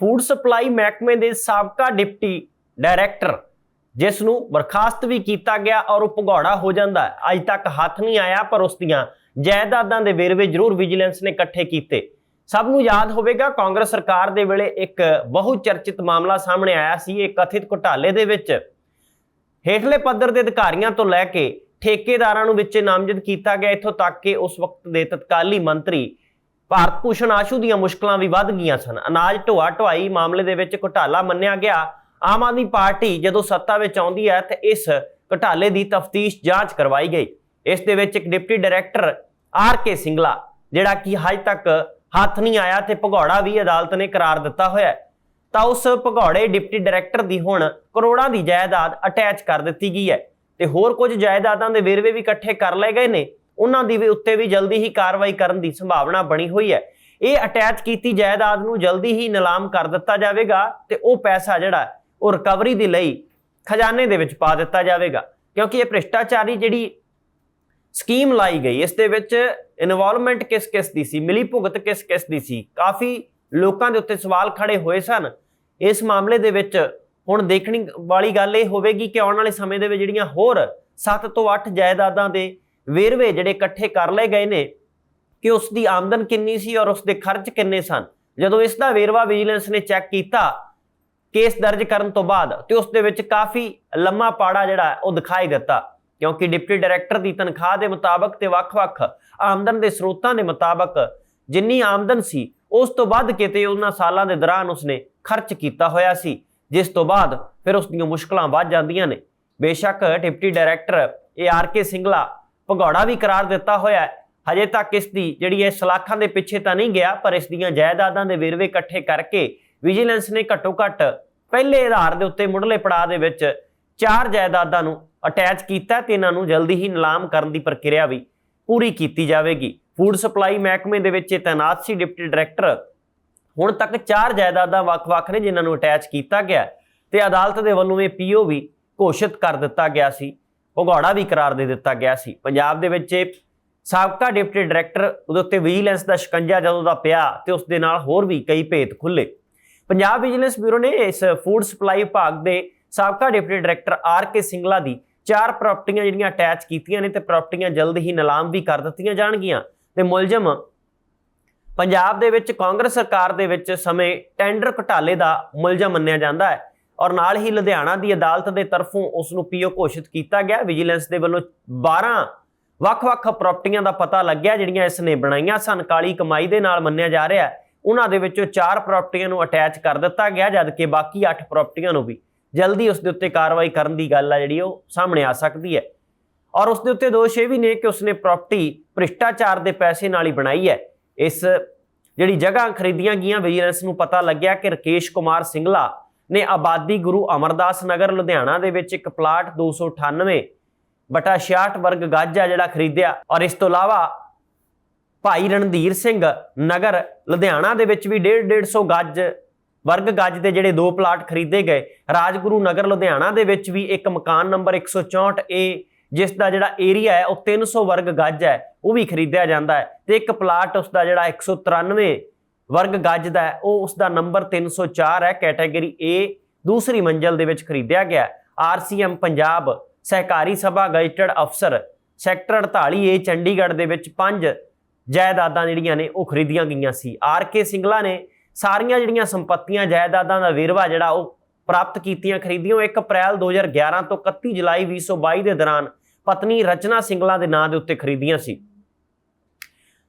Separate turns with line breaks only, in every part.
Food supply ਮਹਿਕਮੇ ਦੇ ਸਾਬਕਾ ਡਿਪਟੀ ਡਾਇਰੈਕਟਰ, ਜਿਸ ਨੂੰ ਬਰਖਾਸਤ ਵੀ ਕੀਤਾ ਗਿਆ ਔਰ ਉਹ ਭਗੌੜਾ ਹੋ ਜਾਂਦਾ ਅੱਜ ਤੱਕ ਹੱਥ ਨਹੀਂ ਆਇਆ ਪਰ ਉਸ ਦੀਆਂ ਜਾਇਦਾਦਾਂ ਦੇ ਵੇਰਵੇ ਜ਼ਰੂਰ ਵਿਜੀਲੈਂਸ ਨੇ ਇਕੱਠੇ ਕੀਤੇ। ਸਭ ਨੂੰ ਯਾਦ ਹੋਵੇਗਾ, ਕਾਂਗਰਸ ਸਰਕਾਰ ਦੇ ਵੇਲੇ ਇੱਕ ਬਹੁ ਚਰਚਿਤ ਮਾਮਲਾ ਸਾਹਮਣੇ ਆਇਆ ਸੀ। ਇਹ ਕਥਿਤ ਘੁਟਾਲੇ ਦੇ ਵਿੱਚ ਹੇਠਲੇ ਪੱਧਰ ਦੇ ਅਧਿਕਾਰੀਆਂ ਤੋਂ ਲੈ ਕੇ ਠੇਕੇਦਾਰਾਂ ਨੂੰ ਵਿੱਚ ਨਾਮਜ਼ਦ ਕੀਤਾ ਗਿਆ। ਇੱਥੋਂ ਤੱਕ ਕਿ ਉਸ ਵਕਤ ਦੇ ਤਤਕਾਲੀ ਮੰਤਰੀ ਭਾਰਤ ਭੂਸ਼ਣ ਆਸ਼ੂ ਦੀਆਂ ਮੁਸ਼ਕਲਾਂ ਵੀ ਵੱਧ ਗਈਆਂ ਸਨ। ਅਨਾਜ ਢੋਆ ਢੁਆਈ ਮਾਮਲੇ ਦੇ ਵਿੱਚ ਘੁਟਾਲਾ ਮੰਨਿਆ ਗਿਆ। ਆਮ ਆਦਮੀ ਪਾਰਟੀ ਜਦੋਂ ਸੱਤਾ ਵਿੱਚ ਆਉਂਦੀ ਹੈ ਤਾਂ ਇਸ ਘੁਟਾਲੇ ਦੀ ਤਫਤੀਸ਼ ਜਾਂਚ ਕਰਵਾਈ ਗਈ। ਇਸ ਦੇ ਵਿੱਚ ਇੱਕ deputy director R K Singla, ਜਿਹੜਾ ਕਿ ਹਜੇ ਤੱਕ ਹੱਥ ਨਹੀਂ ਆਇਆ ਤੇ ਭਗੌੜਾ ਵੀ ਅਦਾਲਤ ਨੇ ਕਰਾਰ ਦਿੱਤਾ ਹੋਇਆ ਤਾਂ ਉਸ ਭਗੌੜੇ ਡਿਪਟੀ ਡਾਇਰੈਕਟਰ ਦੀ ਹੁਣ ਕਰੋੜਾਂ ਦੀ ਜਾਇਦਾਦ ਅਟੈਚ ਕਰ ਦਿੱਤੀ ਗਈ ਹੈ ਤੇ ਹੋਰ ਕੁਝ ਜਾਇਦਾਦਾਂ ਦੇ ਵੇਰਵੇ ਵੀ ਇਕੱਠੇ ਕਰ ਲਏ ਗਏ ਨੇ। ਉਹਨਾਂ ਦੀ ਵੀ ਉੱਤੇ ਵੀ ਜਲਦੀ ਹੀ ਕਾਰਵਾਈ ਕਰਨ ਦੀ ਸੰਭਾਵਨਾ ਬਣੀ ਹੋਈ ਹੈ। ਇਹ ਅਟੈਚ ਕੀਤੀ ਜਾਇਦਾਦ ਨੂੰ ਜਲਦੀ ਹੀ ਨਿਲਾਮ ਕਰ ਦਿੱਤਾ ਜਾਵੇਗਾ ਤੇ ਉਹ ਪੈਸਾ ਜਿਹੜਾ ਉਹ ਰਿਕਵਰੀ ਦੇ ਲਈ ਖਜ਼ਾਨੇ ਦੇ ਵਿੱਚ ਪਾ ਦਿੱਤਾ ਜਾਵੇਗਾ। ਕਿਉਂਕਿ ਇਹ ਭ੍ਰਿਸ਼ਟਾਚਾਰੀ ਜਿਹੜੀ ਸਕੀਮ ਲਾਈ ਗਈ, ਇਸ ਦੇ ਵਿੱਚ ਇਨਵੋਲਵਮੈਂਟ ਕਿਸ ਕਿਸ ਦੀ ਸੀ, ਮਿਲੀ ਭੁਗਤ ਕਿਸ ਕਿਸ ਦੀ ਸੀ, ਕਾਫੀ ਲੋਕਾਂ ਦੇ ਉੱਤੇ ਸਵਾਲ ਖੜੇ ਹੋਏ ਸਨ। ਇਸ ਮਾਮਲੇ ਦੇ ਵਿੱਚ ਹੁਣ ਦੇਖਣੀ ਵਾਲੀ ਗੱਲ ਇਹ ਹੋਵੇਗੀ ਕਿ ਆਉਣ ਵਾਲੇ ਸਮੇਂ ਦੇ ਵਿੱਚ ਜਿਹੜੀਆਂ ਹੋਰ 7 ਤੋਂ 8 ਜਾਇਦਾਦਾਂ ਦੇ ਵੇਰਵੇ ਜਿਹੜੇ ਇਕੱਠੇ ਕਰ ਲਏ ਗਏ ਨੇ ਕਿ ਉਸ ਦੀ ਆਮਦਨ ਕਿੰਨੀ ਸੀ ਔਰ ਉਸ ਦੇ ਖਰਚ ਕਿੰਨੇ ਸਨ। ਜਦੋਂ ਇਸ ਦਾ ਵੇਰਵਾ ਵਿਜੀਲੈਂਸ ਨੇ ਚੈੱਕ ਕੀਤਾ, ਕੇਸ ਦਰਜ ਕਰਨ ਤੋਂ ਬਾਅਦ ਤੇ ਉਸ ਦੇ ਵਿੱਚ ਕਾਫੀ ਲੰਮਾ ਪਾੜਾ ਜਿਹੜਾ ਉਹ ਦਿਖਾਈ ਦਿੱਤਾ, ਕਿਉਂਕਿ ਡਿਪਟੀ ਡਾਇਰੈਕਟਰ ਦੀ ਤਨਖਾਹ ਦੇ ਮੁਤਾਬਕ ਤੇ ਵੱਖ-ਵੱਖ ਆਮਦਨ ਦੇ ਸਰੋਤਾਂ ਦੇ ਮੁਤਾਬਕ ਜਿੰਨੀ ਆਮਦਨ ਸੀ, ਉਸ ਤੋਂ ਵੱਧ ਕਿਤੇ ਉਹਨਾਂ ਸਾਲਾਂ ਦੇ ਦੌਰਾਨ ਉਸਨੇ ਖਰਚ ਕੀਤਾ ਹੋਇਆ ਸੀ, ਜਿਸ ਤੋਂ ਬਾਅਦ ਫਿਰ ਉਸ ਦੀਆਂ ਮੁਸ਼ਕਲਾਂ ਵੱਧ ਜਾਂਦੀਆਂ ਨੇ। ਬੇਸ਼ੱਕ ਡਿਪਟੀ ਡਾਇਰੈਕਟਰ ਇਹ ਆਰ ਕੇ ਸਿੰਗਲਾ ਭਗੌੜਾ ਵੀ ਕਰਾਰ ਦਿੱਤਾ ਹੋਇਆ ਹੈ। ਹਜੇ ਤੱਕ ਇਸ ਦੀ ਜਿਹੜੀ ਇਹ ਸਲਾਖਾਂ ਦੇ ਪਿੱਛੇ ਤਾਂ ਨਹੀਂ ਗਿਆ, ਪਰ ਇਸ ਦੀਆਂ ਜਾਇਦਾਦਾਂ ਦੇ ਵੇਰਵੇ ਇਕੱਠੇ ਕਰਕੇ ਵਿਜੀਲੈਂਸ ਨੇ ਘੱਟੋ ਘੱਟ ਪਹਿਲੇ ਆਧਾਰ ਦੇ ਉੱਤੇ ਮੁੱਢਲੇ ਪੜਾਅ ਦੇ ਵਿੱਚ ਚਾਰ ਜਾਇਦਾਦਾਂ ਨੂੰ ਅਟੈਚ ਕੀਤਾ ਤੇ ਇਹਨਾਂ ਨੂੰ ਜਲਦੀ ਹੀ ਨਿਲਾਮ ਕਰਨ ਦੀ ਪ੍ਰਕਿਰਿਆ ਵੀ ਪੂਰੀ ਕੀਤੀ ਜਾਵੇਗੀ। ਫੂਡ ਸਪਲਾਈ ਮਹਿਕਮੇ ਦੇ ਵਿੱਚ ਇਹ ਤੈਨਾਤ ਸੀ ਡਿਪਟੀ ਡਾਇਰੈਕਟਰ। ਹੁਣ ਤੱਕ ਚਾਰ ਜਾਇਦਾਦਾਂ ਵੱਖ-ਵੱਖ ਨੇ ਜਿਨ੍ਹਾਂ ਨੂੰ ਅਟੈਚ ਕੀਤਾ ਗਿਆ ਹੈ ਤੇ ਅਦਾਲਤ ਦੇ ਵੱਲੋਂ ਇਹ ਪੀਓ ਵੀ ਘੋਸ਼ਿਤ ਕਰ ਦਿੱਤਾ ਗਿਆ ਸੀ। ਭਗੌੜਾ ਵੀ ਕਰਾਰ ਦੇ ਦਿੱਤਾ ਗਿਆ ਸੀ। ਪੰਜਾਬ ਦੇ ਵਿੱਚ ਸਾਬਕਾ ਡਿਪਟੀ ਡਾਇਰੈਕਟਰ ਉਹਦੇ ਉੱਤੇ ਵਿਜੀਲੈਂਸ ਦਾ ਸ਼ਿਕੰਜਾ ਜਦੋਂ ਦਾ ਪਿਆ ਤੇ ਉਸ ਦੇ ਨਾਲ ਹੋਰ ਵੀ ਕਈ ਭੇਤ ਖੁੱਲੇ। ਪੰਜਾਬ ਵਿਜੀਲੈਂਸ ਬਿਊਰੋ ਨੇ ਇਸ ਫੂਡ ਸਪਲਾਈ ਵਿਭਾਗ ਦੇ ਸਾਬਕਾ deputy director R K Singla ਦੀ ਚਾਰ ਪ੍ਰਾਪਰਟੀਆਂ ਜਿਹੜੀਆਂ ਅਟੈਚ ਕੀਤੀਆਂ ਨੇ ਤੇ ਪ੍ਰਾਪਰਟੀਆਂ ਜਲਦ ਹੀ ਨਿਲਾਮ ਵੀ ਕਰ ਦਿੱਤੀਆਂ ਜਾਣਗੀਆਂ ਤੇ ਮੁਲਜ਼ਮ ਪੰਜਾਬ ਦੇ ਵਿੱਚ ਕਾਂਗਰਸ ਸਰਕਾਰ ਦੇ ਵਿੱਚ ਸਮੇਂ ਟੈਂਡਰ ਘੁਟਾਲੇ ਦਾ ਮੁਲਜ਼ਮ ਮੰਨਿਆ ਜਾਂਦਾ ਹੈ। ਔਰ ਨਾਲ ਹੀ ਲੁਧਿਆਣਾ ਦੀ ਅਦਾਲਤ ਦੇ ਤਰਫੋਂ ਉਸ ਨੂੰ ਪੀਓ ਘੋਸ਼ਿਤ ਕੀਤਾ ਗਿਆ। ਵਿਜੀਲੈਂਸ ਦੇ ਵੱਲੋਂ 12 ਵੱਖ-ਵੱਖ ਪ੍ਰਾਪਰਟੀਆਂ ਦਾ ਪਤਾ ਲੱਗਿਆ, ਜਿਹੜੀਆਂ ਇਸ ਨੇ ਬਣਾਈਆਂ ਸਨ। ਕਾਲੀ ਕਮਾਈ ਦੇ ਨਾਲ ਮੰਨਿਆ ਜਾ ਰਿਹਾ ਉਹਨਾਂ ਦੇ ਵਿੱਚੋਂ 4 ਪ੍ਰਾਪਰਟੀਆਂ ਨੂੰ ਅਟੈਚ ਕਰ ਦਿੱਤਾ ਗਿਆ, ਜਦਕਿ ਬਾਕੀ 8 ਪ੍ਰਾਪਰਟੀਆਂ ਨੂੰ ਵੀ ਜਲਦੀ ਉਸ ਦੇ ਉੱਤੇ ਕਾਰਵਾਈ ਕਰਨ ਦੀ ਗੱਲ ਆ, ਜਿਹੜੀ ਉਹ ਸਾਹਮਣੇ ਆ ਸਕਦੀ ਹੈ। ਔਰ ਉਸ ਦੇ ਉੱਤੇ ਦੋਸ਼ ਇਹ ਵੀ ਨੇ ਕਿ ਉਸਨੇ ਪ੍ਰਾਪਰਟੀ ਭ੍ਰਿਸ਼ਟਾਚਾਰ ਦੇ ਪੈਸੇ ਨਾਲ ਹੀ ਬਣਾਈ ਹੈ। ਇਸ ਜਿਹੜੀ ਜਗ੍ਹਾ ਖਰੀਦੀਆਂ ਗਈਆਂ, ਵਿਜੀਲੈਂਸ ਨੂੰ ਪਤਾ ਲੱਗਿਆ ਕਿ ਰਕੇਸ਼ ਕੁਮਾਰ ਸਿੰਗਲਾ ਨੇ ਆਬਾਦੀ ਗੁਰੂ ਅਮਰਦਾਸ ਨਗਰ ਲੁਧਿਆਣਾ ਦੇ ਵਿੱਚ ਇੱਕ ਪਲਾਟ 298 ਬਟਾ 66 ਵਰਗ ਗੱਜ ਆ ਜਿਹੜਾ ਖਰੀਦਿਆ। ਔਰ ਇਸ ਤੋਂ ਇਲਾਵਾ ਭਾਈ ਰਣਧੀਰ ਸਿੰਘ ਨਗਰ ਲੁਧਿਆਣਾ ਦੇ ਵਿੱਚ ਵੀ 1.5 150 ਗੱਜ, ਵਰਗ ਗੱਜ ਦੇ ਜਿਹੜੇ ਦੋ ਪਲਾਟ ਖਰੀਦੇ ਗਏ। ਰਾਜਗੁਰੂ ਨਗਰ ਲੁਧਿਆਣਾ ਦੇ ਵਿੱਚ ਵੀ ਇੱਕ ਮਕਾਨ ਨੰਬਰ 164 ਏ, ਜਿਸ ਦਾ ਜਿਹੜਾ ਏਰੀਆ ਹੈ ਉਹ 300 ਵਰਗ ਗੱਜ ਹੈ, ਉਹ ਵੀ ਖਰੀਦਿਆ ਜਾਂਦਾ ਹੈ। ਤੇ ਇੱਕ ਪਲਾਟ ਉਸ ਦਾ ਜਿਹੜਾ 193 ਵਰਗ ਗੱਜ ਦਾ ਹੈ, ਉਹ ਉਸ ਦਾ ਨੰਬਰ 304 ਹੈ, ਕੈਟਾਗਰੀ A, ਦੂਸਰੀ ਮੰਜ਼ਲ ਦੇ ਵਿੱਚ ਖਰੀਦਿਆ ਗਿਆ ਆਰਸੀਐਮ ਪੰਜਾਬ, ਸਹਿਕਾਰੀ ਸਭਾ, ਗਜਟਡ ਅਫਸਰ, ਸੈਕਟਰ 48A ਚੰਡੀਗੜ੍ਹ ਦੇ ਵਿੱਚ ਪੰਜ ਜਾਇਦਾਦਾਂ ਜਿਹੜੀਆਂ ਨੇ, ਉਹ ਖਰੀਦੀਆਂ ਗਈਆਂ ਸੀ। ਆਰ ਕੇ ਸਿੰਗਲਾ ਨੇ ਸਾਰੀਆਂ ਜਿਹੜੀਆਂ ਸੰਪਤੀਆਂ, ਜਾਇਦਾਦਾਂ ਦਾ ਵੇਰਵਾ ਜਿਹੜਾ ਉਹ ਪ੍ਰਾਪਤ ਕੀਤੀਆਂ ਖਰੀਦੀਆਂ। ਉਹ 1 ਅਪ੍ਰੈਲ 2011 ਤੋਂ 31 ਜੁਲਾਈ 2022 ਦੇ ਦੌਰਾਨ ਪਤਨੀ ਰਚਨਾ ਸਿੰਗਲਾ ਦੇ ਨਾਂ ਦੇ ਉੱਤੇ ਖਰੀਦੀਆਂ ਸੀ।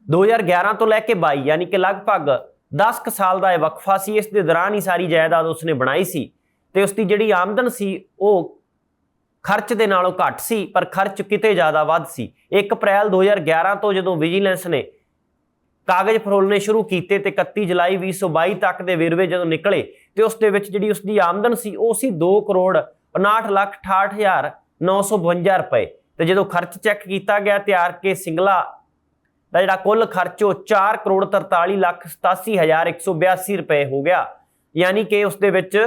2011 ਤੋਂ ਲੈ ਕੇ 22 ਯਾਨੀ ਕਿ ਲਗਭਗ 10 ਕੁ ਸਾਲ ਦਾ ਇਹ ਵਕਫਾ ਸੀ, ਇਸ ਦੇ ਦੌਰਾਨ ਹੀ ਸਾਰੀ ਜਾਇਦਾਦ ਉਸਨੇ ਬਣਾਈ ਸੀ ਤੇ ਉਸ ਦੀ ਜਿਹੜੀ ਆਮਦਨ ਸੀ, ਉਹ ਖਰਚ ਦੇ ਨਾਲੋਂ ਘੱਟ ਸੀ, ਪਰ ਖਰਚ ਕਿਤੇ ਜ਼ਿਆਦਾ ਵੱਧ ਸੀ। 1 ਅਪ੍ਰੈਲ 2011 ਤੋਂ ਜਦੋਂ ਵਿਜੀਲੈਂਸ ਨੇ ਕਾਗਜ਼ ਫਰੋਲਣੇ ਸ਼ੁਰੂ ਕੀਤੇ ਤੇ 31 ਜੁਲਾਈ 2022 ਤੱਕ ਦੇ ਵੇਰਵੇ ਜਦੋਂ ਨਿਕਲੇ ਤੇ ਉਸ ਦੇ ਵਿੱਚ ਜਿਹੜੀ ਉਸ ਦੀ ਆਮਦਨ ਸੀ, ਉਹ ਸੀ 2 ਕਰੋੜ 59 ਲੱਖ 68 ਹਜ਼ਾਰ 952 ਰੁਪਏ। ਤੇ ਜਦੋਂ ਖਰਚ ਚੈੱਕ ਕੀਤਾ ਗਿਆ ਤੇ ਆਰ ਕੇ ਸਿੰਗਲਾ ਦਾ ਜਿਹੜਾ ਕੁੱਲ ਖਰਚ ਉਹ 4 ਕਰੋੜ 43 ਲੱਖ 87 ਹਜ਼ਾਰ 182 ਰੁਪਏ ਹੋ ਗਿਆ। ਯਾਨੀ ਕਿ ਉਸ ਦੇ ਵਿੱਚ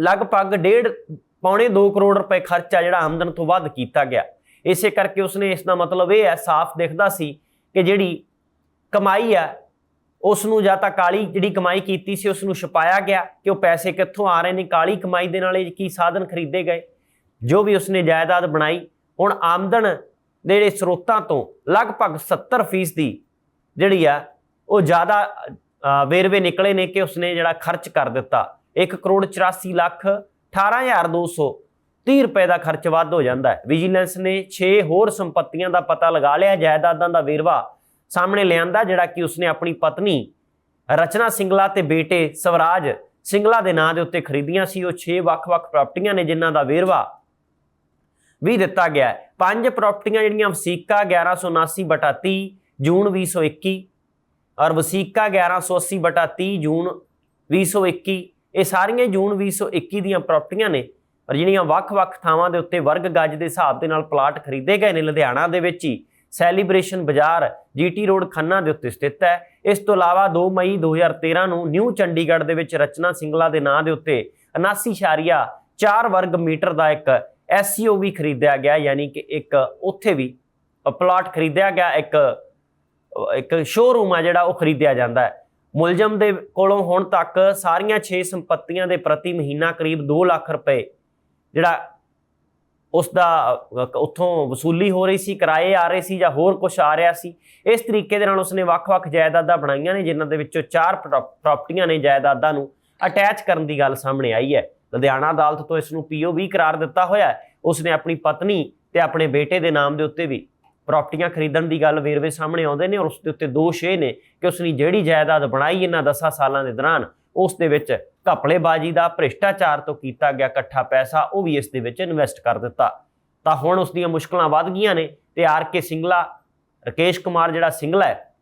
ਲਗਭਗ ਡੇਢ, ਪੌਣੇ 2 ਕਰੋੜ ਰੁਪਏ ਖਰਚਾ ਜਿਹੜਾ ਆਮਦਨ ਤੋਂ ਵੱਧ ਕੀਤਾ ਗਿਆ। ਇਸੇ ਕਰਕੇ ਉਸਨੇ ਇਸ ਦਾ ਮਤਲਬ ਇਹ ਹੈ, ਸਾਫ਼ ਦਿਖਦਾ ਸੀ ਕਿ ਜਿਹੜੀ ਕਮਾਈ ਹੈ ਉਸ ਨੂੰ ਜਾਂ ਤਾਂ ਕਾਲੀ ਜਿਹੜੀ ਕਮਾਈ ਕੀਤੀ ਸੀ ਉਸ ਨੂੰ ਛੁਪਾਇਆ ਗਿਆ ਕਿ ਉਹ ਪੈਸੇ ਕਿੱਥੋਂ ਆ ਰਹੇ ਨੇ, ਕਾਲੀ ਕਮਾਈ ਦੇ ਨਾਲ ਇਹ ਕੀ ਸਾਧਨ ਖਰੀਦੇ ਗਏ। ਜੋ ਵੀ ਉਸਨੇ ਜਾਇਦਾਦ ਬਣਾਈ, ਹੁਣ ਆਮਦਨ ਦੇ ਜਿਹੜੇ ਸਰੋਤਾਂ ਤੋਂ ਲਗਭਗ 70% ਦੀ ਜਿਹੜੀ ਆ, ਉਹ ਜ਼ਿਆਦਾ ਵੇਰਵੇ ਨਿਕਲੇ ਨੇ ਕਿ ਉਸਨੇ ਜਿਹੜਾ ਖਰਚ ਕਰ ਦਿੱਤਾ। 1 ਕਰੋੜ 84 ਲੱਖ 18230 ਰੁਪਏ ਦਾ ਖਰਚ ਵੱਧ ਹੋ ਜਾਂਦਾ ਹੈ। ਵਿਜੀਲੈਂਸ ਨੇ 6 ਹੋਰ ਸੰਪਤੀਆਂ ਦਾ ਪਤਾ ਲਗਾ ਲਿਆ। ਜਾਇਦਾਦਾਂ ਦਾ ਵੇਰਵਾ ਸਾਹਮਣੇ ਲਿਆਂਦਾ, ਜਿਹੜਾ ਕਿ ਉਸਨੇ ਆਪਣੀ ਪਤਨੀ ਰਚਨਾ ਸਿੰਗਲਾ ਤੇ ਬੇਟੇ ਸਵਰਾਜ ਸਿੰਗਲਾ ਦੇ ਨਾਂ ਦੇ ਉੱਤੇ ਖਰੀਦੀਆਂ ਸੀ। ਉਹ 6 ਵੱਖ-ਵੱਖ ਪ੍ਰਾਪਰਟੀਆਂ ਨੇ ਜਿਨ੍ਹਾਂ ਦਾ ਵੇਰਵਾ ਵੀ ਦਿੱਤਾ ਗਿਆ ਹੈ। ਪੰਜ ਪ੍ਰਾਪਰਟੀਆਂ ਜਿਹੜੀਆਂ ਵਸੀਕਾ 1179 ਬਟਾ 30 ਜੂਨ 2021 ਔਰ ਵਸੀਕਾ 1180 ਬਟਾ 30 ਜੂਨ 2021 ਇਹ ਸਾਰੀਆਂ ਜੂਨ 2021 ਦੀਆਂ ਪ੍ਰਾਪਰਟੀਆਂ ਨੇ ਔਰ ਜਿਹੜੀਆਂ ਵੱਖ-ਵੱਖ ਥਾਵਾਂ ਦੇ ਉੱਤੇ ਵਰਗ ਗੱਜ ਦੇ ਹਿਸਾਬ ਦੇ ਨਾਲ ਪਲਾਟ ਖਰੀਦੇ ਗਏ ਨੇ ਲੁਧਿਆਣਾ ਦੇ ਵਿੱਚ ਹੀ। ਸੈਲੀਬ੍ਰੇਸ਼ਨ ਬਾਜ਼ਾਰ ਜੀਟੀ ਰੋਡ ਖੰਨਾ ਦੇ ਉੱਤੇ ਸਥਿਤ ਹੈ। ਇਸ ਤੋਂ ਇਲਾਵਾ 2 ਮਈ 2013 ਨੂੰ ਨਿਊ ਚੰਡੀਗੜ੍ਹ ਦੇ ਵਿੱਚ ਰਚਨਾ ਸਿੰਗਲਾ ਦੇ ਨਾਂ ਦੇ ਉੱਤੇ 79.4 ਵਰਗ ਮੀਟਰ ਦਾ ਇੱਕ ਐਸਯੂ ਵੀ ਖਰੀਦਿਆ ਗਿਆ, ਯਾਨੀ ਕਿ ਇੱਕ ਉੱਥੇ ਵੀ ਪਲਾਟ ਖਰੀਦਿਆ ਗਿਆ, ਇੱਕ ਇੱਕ ਸ਼ੋਰੂਮ ਆ ਜਿਹੜਾ ਉਹ ਖਰੀਦਿਆ ਜਾਂਦਾ ਹੈ। ਮੁਲਜ਼ਮ ਦੇ ਕੋਲੋਂ ਹੁਣ ਤੱਕ ਸਾਰੀਆਂ 6 ਸੰਪਤੀਆਂ ਦੇ ਪ੍ਰਤੀ ਮਹੀਨਾ ਕਰੀਬ 2 ਲੱਖ ਰੁਪਏ ਜਿਹੜਾ ਉਸ ਦਾ, ਉੱਥੋਂ ਵਸੂਲੀ ਹੋ ਰਹੀ ਸੀ, ਕਿਰਾਏ ਆ ਰਹੇ ਸੀ ਜਾਂ ਹੋਰ ਕੁਝ ਆ ਰਿਹਾ ਸੀ, ਇਸ ਤਰੀਕੇ ਦੇ ਨਾਲ ਉਸਨੇ ਵੱਖ-ਵੱਖ ਜਾਇਦਾਦਾਂ ਬਣਾਈਆਂ ਨੇ, ਜਿਨ੍ਹਾਂ ਦੇ ਵਿੱਚੋਂ ਚਾਰ ਪ੍ਰੋ- ਪ੍ਰਾਪਰਟੀਆਂ ਨੇ ਜਾਇਦਾਦਾਂ ਨੂੰ ਅਟੈਚ ਕਰਨ ਦੀ ਗੱਲ ਸਾਹਮਣੇ ਆਈ ਹੈ। ਲੁਧਿਆਣਾ ਅਦਾਲਤ ਤੋਂ ਇਸ ਨੂੰ ਪੀਓਵੀ ਕਰਾਰ ਦਿੱਤਾ ਹੋਇਆ ਹੈ। ਉਸਨੇ ਆਪਣੀ ਪਤਨੀ ਤੇ ਆਪਣੇ ਬੇਟੇ ਦੇ ਨਾਮ ਦੇ ਉੱਤੇ ਵੀ ਪ੍ਰਾਪਰਟੀਆਂ ਖਰੀਦਣ ਦੀ ਗੱਲ ਵੇਰਵੇ ਸਾਹਮਣੇ ਆਉਂਦੇ ਨੇ ਔਰ ਉਸ ਦੇ ਉੱਤੇ ਦੋਸ਼ ਇਹ ਨੇ ਕਿ ਉਸਨੇ ਜਿਹੜੀ ਜਾਇਦਾਦ ਬਣਾਈ ਇਹਨਾਂ 10 ਸਾਲਾਂ ਦੇ ਦੌਰਾਨ, ਉਸ ਦੇ ਵਿੱਚ ਘਪਲੇਬਾਜ਼ੀ ਦਾ ਭ੍ਰਿਸ਼ਟਾਚਾਰ ਤੋਂ ਕੀਤਾ ਗਿਆ ਇਕੱਠਾ ਪੈਸਾ, ਉਹ ਵੀ ਇਸ ਦੇ ਵਿੱਚ ਇਨਵੈਸਟ ਕਰ ਦਿੱਤਾ। ਤਾਂ ਹੁਣ ਉਸ ਦੀਆਂ ਮੁਸ਼ਕਲਾਂ ਵੱਧ ਗਈਆਂ ਨੇ ਤੇ ਆਰ ਕੇ ਸਿੰਗਲਾ, ਰਕੇਸ਼ ਕੁਮਾਰ ਜਿਹੜਾ ਸਿੰਗਲਾ ਹੈ,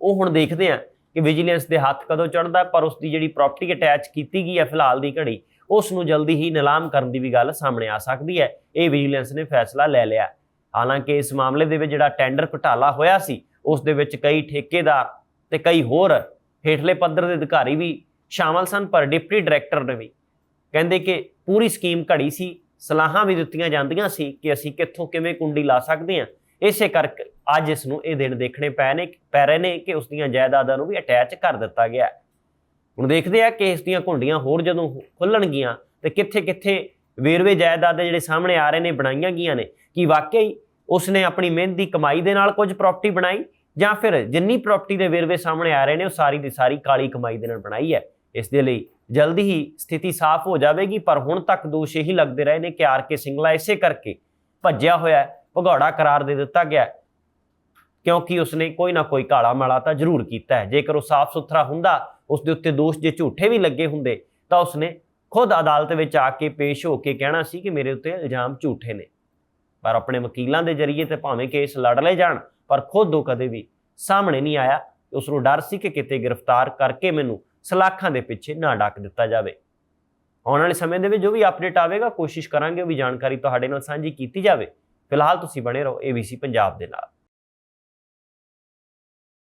ਉਹ ਹੁਣ ਦੇਖਦੇ ਆ ਕਿ ਵਿਜੀਲੈਂਸ ਦੇ ਹੱਥ ਕਦੋਂ ਚੜਦਾ ਪਰ ਉਸ ਦੀ ਜਿਹੜੀ ਪ੍ਰਾਪਰਟੀ ਅਟੈਚ ਕੀਤੀ ਗਈ ਹੈ ਫਿਲਹਾਲ ਦੀ ਘੜੀ ਉਸ ਨੂੰ ਜਲਦੀ ਹੀ ਨਿਲਾਮ ਕਰਨ ਦੀ ਵੀ ਗੱਲ ਸਾਹਮਣੇ ਆ ਸਕਦੀ ਹੈ। ਇਹ ਵਿਜੀਲੈਂਸ ਨੇ ਫੈਸਲਾ ਲੈ ਲਿਆ। ਹਾਲਾਂਕਿ ਇਸ ਮਾਮਲੇ ਦੇ ਵਿੱਚ ਜਿਹੜਾ ਟੈਂਡਰ ਘੁਟਾਲਾ ਹੋਇਆ ਸੀ, ਉਸ ਦੇ ਵਿੱਚ ਕਈ ਠੇਕੇਦਾਰ ਤੇ ਕਈ ਹੋਰ ਹੇਠਲੇ ਪੱਧਰ ਦੇ ਅਧਿਕਾਰੀ ਵੀ ਸ਼ਾਮਲ ਸਨ, ਪਰ ਡਿਪਟੀ ਡਾਇਰੈਕਟਰ ਨੇ ਵੀ ਕਹਿੰਦੇ ਕਿ ਪੂਰੀ ਸਕੀਮ ਘੜੀ ਸੀ, ਸਲਾਹਾਂ ਵੀ ਦਿੱਤੀਆਂ ਜਾਂਦੀਆਂ ਸੀ ਕਿ ਅਸੀਂ ਕਿੱਥੋਂ ਕਿਵੇਂ ਕੁੰਡੀ ਲਾ ਸਕਦੇ ਹਾਂ। ਇਸੇ ਕਰਕੇ ਅੱਜ ਇਸ ਨੂੰ ਇਹ ਦਿਨ ਦੇਖਣੇ ਪੈ ਨੇ ਪੈ ਰਹੇ ਨੇ ਕਿ ਉਸ ਦੀਆਂ ਜਾਇਦਾਦਾਂ ਨੂੰ ਵੀ ਅਟੈਚ ਕਰ ਦਿੱਤਾ ਗਿਆ। ਹੁਣ ਦੇਖਦੇ ਆ ਕਿ ਇਸ ਦੀਆਂ ਘੁੰਡੀਆਂ ਹੋਰ ਜਦੋਂ ਖੁੱਲਣਗੀਆਂ ਤੇ ਕਿੱਥੇ-ਕਿੱਥੇ ਵੇਰਵੇ ਜਾਇਦਾਦ ਦੇ ਜਿਹੜੇ ਸਾਹਮਣੇ ਆ ਰਹੇ ਨੇ, ਬਣਾਈਆਂ ਗਈਆਂ ਨੇ। ਕਿ ਵਾਕਈ ਉਸਨੇ ਆਪਣੀ ਮਿਹਨਤ ਦੀ ਕਮਾਈ ਦੇ ਨਾਲ ਕੁਝ ਪ੍ਰਾਪਰਟੀ ਬਣਾਈ ਜਾਂ ਫਿਰ ਜਿੰਨੀ ਪ੍ਰਾਪਰਟੀ ਦੇ ਵੇਰਵੇ ਸਾਹਮਣੇ ਆ ਰਹੇ ਨੇ, ਉਹ ਸਾਰੀ ਦੀ ਸਾਰੀ ਕਾਲੀ ਕਮਾਈ ਦੇ ਨਾਲ ਬਣਾਈ ਹੈ। ਇਸ ਦੇ ਲਈ ਜਲਦੀ ਹੀ ਸਥਿਤੀ ਸਾਫ਼ ਹੋ ਜਾਵੇਗੀ, ਪਰ ਹੁਣ ਤੱਕ ਦੋਸ਼ ਇਹੀ ਲੱਗਦੇ ਰਹੇ ਨੇ ਕਿ ਆਰ ਕੇ ਸਿੰਗਲਾ ਇਸੇ ਕਰਕੇ ਭੱਜਿਆ ਹੋਇਆ ਭਗੌੜਾ ਕਰਾਰ ਦੇ ਦਿੱਤਾ ਗਿਆ ਕਿਉਂਕਿ ਉਸਨੇ ਕੋਈ ਨਾ ਕੋਈ ਕਾਲਾ ਮਾਲਾ ਤਾਂ ਜ਼ਰੂਰ ਕੀਤਾ ਹੈ। ਜੇਕਰ ਉਹ ਸਾਫ਼ ਸੁਥਰਾ ਹੁੰਦਾ ਉਸ ਦੇ ਉੱਤੇ ਦੋਸ਼ ਜੇ ਝੂਠੇ ਵੀ ਲੱਗੇ ਹੁੰਦੇ, ਤਾਂ ਉਸਨੇ ਖੁਦ ਅਦਾਲਤ ਵਿੱਚ ਆ ਕੇ ਪੇਸ਼ ਹੋ ਕੇ ਕਹਿਣਾ ਸੀ ਕਿ ਮੇਰੇ ਉੱਤੇ ਇਲਜ਼ਾਮ ਝੂਠੇ ਨੇ। ਪਰ ਆਪਣੇ ਵਕੀਲਾਂ ਦੇ ਜ਼ਰੀਏ ਤੇ ਭਾਵੇਂ ਕੇਸ ਲੜ ਲਏ ਜਾਣ, ਪਰ ਖੁਦ ਉਹ ਕਦੇ ਵੀ ਸਾਹਮਣੇ ਨਹੀਂ ਆਇਆ। ਉਸ ਨੂੰ ਡਰ ਸੀ ਕਿ ਕਿਤੇ ਗ੍ਰਿਫਤਾਰ ਕਰਕੇ ਮੈਨੂੰ ਸਲਾਖਾਂ ਦੇ ਪਿੱਛੇ ਨਾ ਡੱਕ ਦਿੱਤਾ ਜਾਵੇ। ਆਉਣ ਵਾਲੇ ਸਮੇਂ ਦੇ ਵਿੱਚ ਜੋ ਵੀ ਅਪਡੇਟ ਆਵੇਗਾ, ਕੋਸ਼ਿਸ਼ ਕਰਾਂਗੇ ਉਹ ਵੀ ਜਾਣਕਾਰੀ ਤੁਹਾਡੇ ਨਾਲ ਸਾਂਝੀ ਕੀਤੀ ਜਾਵੇ। ਫਿਲਹਾਲ ਤੁਸੀਂ ਬਣੇ ਰਹੋ ABC ਪੰਜਾਬ ਦੇ ਨਾਲ।